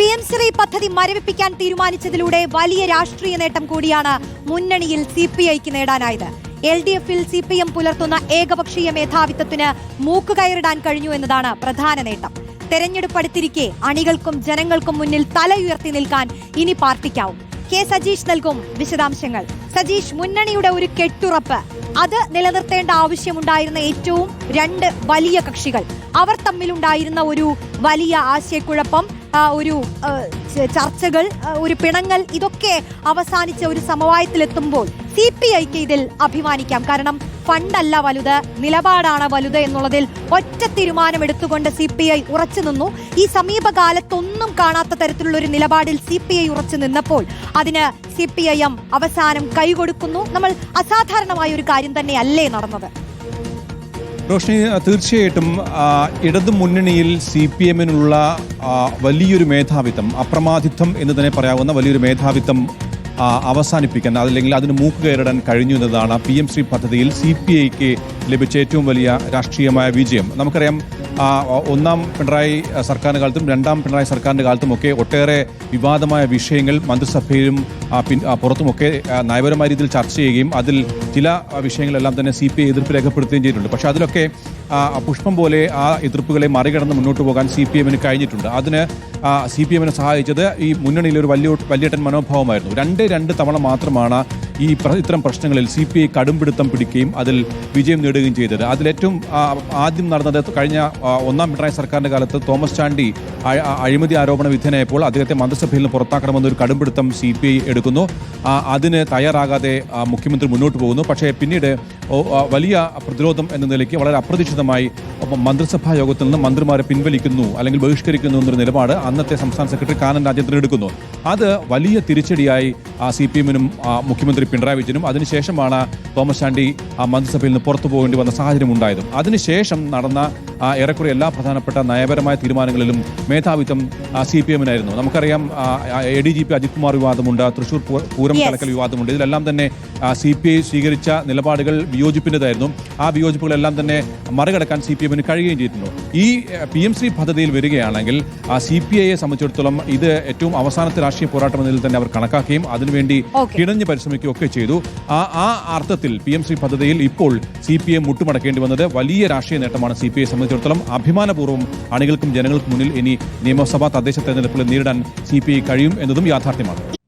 P M Shri പദ്ധതി മരവിപ്പിക്കാൻ തീരുമാനിച്ചതിലൂടെ വലിയ രാഷ്ട്രീയ നേട്ടം കൂടിയാണ് മുന്നണിയിൽ സി പി ഐക്ക് നേടാനായത്. എൽ ഡി എഫിൽ സി പി എം പുലർത്തുന്ന ഏകപക്ഷീയ മേധാവിത്വത്തിന് മൂക്കുകയറിടാൻ കഴിഞ്ഞു എന്നതാണ് പ്രധാന നേട്ടം. തെരഞ്ഞെടുപ്പ് അടുത്തിരിക്കെ അണികൾക്കും ജനങ്ങൾക്കും മുന്നിൽ തലയുയർത്തി നിൽക്കാൻ ഇനി പാർട്ടിക്കാവും. കെ സജീഷ് നൽകും വിശദാംശങ്ങൾ. സജീഷ് മുന്നണിയുടെ ഒരു കെട്ടുറപ്പ്. അത് നിലനിർത്തേണ്ട ആവശ്യമുണ്ടായിരുന്ന ഏറ്റവും രണ്ട് വലിയ കക്ഷികൾ. അവർ തമ്മിലുണ്ടായിരുന്ന ഒരു വലിയ ആശയക്കുഴപ്പം ഒരു ചർച്ചകൾ ഒരു പിണങ്ങൽ ഇതൊക്കെ അവസാനിച്ച ഒരു സമവായത്തിലെത്തുമ്പോൾ സി പി ഐക്ക് ഇതിൽ അഭിമാനിക്കാം. കാരണം ഫണ്ടല്ല വലുത് നിലപാടാണ് വലുത് എന്നുള്ളതിൽ ഒറ്റ തീരുമാനമെടുത്തുകൊണ്ട് സി പി ഐ ഉറച്ചു നിന്നു. ഈ സമീപകാലത്തൊന്നും കാണാത്ത തരത്തിലുള്ള ഒരു നിലപാടിൽ സി പി ഐ ഉറച്ചു നിന്നപ്പോൾ അതിന് സി പി ഐ എം അവസാനം കൈകൊടുക്കുന്നു. നമ്മൾ അസാധാരണമായ ഒരു കാര്യം തന്നെയല്ലേ നടന്നത്. റോഷ്നി തീർച്ചയായിട്ടും ഇടതു മുന്നണിയിൽ സി പി എമ്മിനുള്ള വലിയൊരു മേധാവിത്വം അപ്രമാദിത്വം എന്ന് തന്നെ പറയാവുന്ന വലിയൊരു മേധാവിത്വം അവസാനിപ്പിക്കാൻ അതല്ലെങ്കിൽ അതിന് മൂക്ക് കയറിടാൻ കഴിഞ്ഞു എന്നതാണ് പി എം ശ്രീ പദ്ധതിയിൽ സി പി ഐക്ക് ലഭിച്ച ഏറ്റവും വലിയ രാഷ്ട്രീയമായ വിജയം. നമുക്കറിയാം ഒന്നാം പിണറായി സർക്കാരിന്റെ കാലത്തും രണ്ടാം പിണറായി സർക്കാരിന്റെ കാലത്തും ഒക്കെ ഒട്ടേറെ വിവാദമായ വിഷയങ്ങൾ മന്ത്രിസഭയിലും പുറത്തുമൊക്കെ നയപരമായ രീതിയിൽ ചർച്ച ചെയ്യുകയും അതിൽ ചില വിഷയങ്ങളെല്ലാം തന്നെ സി പി ഐ എതിർപ്പ് രേഖപ്പെടുത്തുകയും ചെയ്തിട്ടുണ്ട്. പക്ഷേ അതിലൊക്കെ പുഷ്പം പോലെ ആ എതിർപ്പുകളെ മറികടന്ന് മുന്നോട്ട് പോകാൻ സി പി എമ്മിന് കഴിഞ്ഞിട്ടുണ്ട്. അതിന് സി പി എമ്മിനെ സഹായിച്ചത് ഈ മുന്നണിയിലെ ഒരു വലിയ വലിയേട്ടൻ മനോഭാവമായിരുന്നു. രണ്ട് രണ്ട് തവണ മാത്രമാണ് ഈ ഇത്തരം പ്രശ്നങ്ങളിൽ സി പി ഐ കടുംപിടുത്തം പിടിക്കുകയും അതിൽ വിജയം നേടുകയും ചെയ്തത്. അതിലേറ്റവും ആദ്യം നടന്നത് കഴിഞ്ഞ ഒന്നാം പിണറായി സർക്കാരിന്റെ കാലത്ത് തോമസ് ചാണ്ടി അഴിമതി ആരോപണ വിധേയനായപ്പോൾ അദ്ദേഹത്തെ മന്ത്രിസഭയിൽ നിന്ന് പുറത്താക്കണമെന്നൊരു കടുംപിടുത്തം സി പി ഐ എടുക്കുന്നു. അതിന് തയ്യാറാകാതെ മുഖ്യമന്ത്രി മുന്നോട്ട് പോകുന്നു. പക്ഷേ പിന്നീട് വലിയ പ്രതിരോധം എന്ന നിലയ്ക്ക് വളരെ അപ്രതീക്ഷിതമായി ഒപ്പം മന്ത്രിസഭാ യോഗത്തിൽ നിന്ന് മന്ത്രിമാരെ പിൻവലിക്കുന്നു അല്ലെങ്കിൽ ബഹിഷ്കരിക്കുന്നു എന്നൊരു നിലപാട് അന്നത്തെ സംസ്ഥാന സെക്രട്ടറി കാനൻ രാജ്യത്തിന് എടുക്കുന്നു. അത് വലിയ തിരിച്ചടിയായി സി പി എമ്മിനും മുഖ്യമന്ത്രി പിണറായി വിജയനും അതിനുശേഷമാണ് തോമസ് ചാണ്ടി ആ മന്ത്രിസഭയിൽ നിന്ന് പുറത്തു പോകേണ്ടി വന്ന സാഹചര്യം ഉണ്ടായതും. അതിനുശേഷം നടന്ന ഏറെക്കുറെ എല്ലാ പ്രധാനപ്പെട്ട നയപരമായ തീരുമാനങ്ങളിലും മേധാവിത്വം സി പി എമ്മിനായിരുന്നു നമുക്കറിയാം A D G P Ajith Kumar വിവാദമുണ്ട് Thrissur Pooram. കലക്കൽ വിവാദമുണ്ട്. ഇതിലെല്ലാം തന്നെ സി പി ഐ സ്വീകരിച്ച നിലപാടുകൾ വിയോജിപ്പിന്റെതായിരുന്നു. ആ വിയോജിപ്പുകളെല്ലാം തന്നെ മറികടക്കാൻ സി പി എമ്മിന് കഴിയുകയും ചെയ്തിട്ടുണ്ട് ഈ പി എം സി പദ്ധതിയിൽ വരികയാണെങ്കിൽ ആ സി പി ഐയെ സംബന്ധിച്ചിടത്തോളം ഇത് ഏറ്റവും അവസാനത്തെ രാഷ്ട്രീയ പോരാട്ടം എന്നതിൽ തന്നെ അവർ കണക്കാക്കുകയും അതിനുവേണ്ടി. കിണഞ്ഞ് പരിശ്രമിക്കുകയും ഒക്കെ ചെയ്തു. ആ ആ അർത്ഥത്തിൽ പി എം സി പദ്ധതിയിൽ ഇപ്പോൾ സി പി എം മുട്ടുമടക്കേണ്ടി വന്നത് വലിയ രാഷ്ട്രീയ നേട്ടമാണ് സി പി ഐയെ സംബന്ധിച്ചിടത്തോളം. അഭിമാനപൂർവം അണികൾക്കും ജനങ്ങൾക്കും മുന്നിൽ ഇനി നിയമസഭാ തദ്ദേശ തെരഞ്ഞെടുപ്പുകൾ നേരിടാൻ സി പി ഐ കഴിയും എന്നതും യാഥാർത്ഥ്യമാണ്.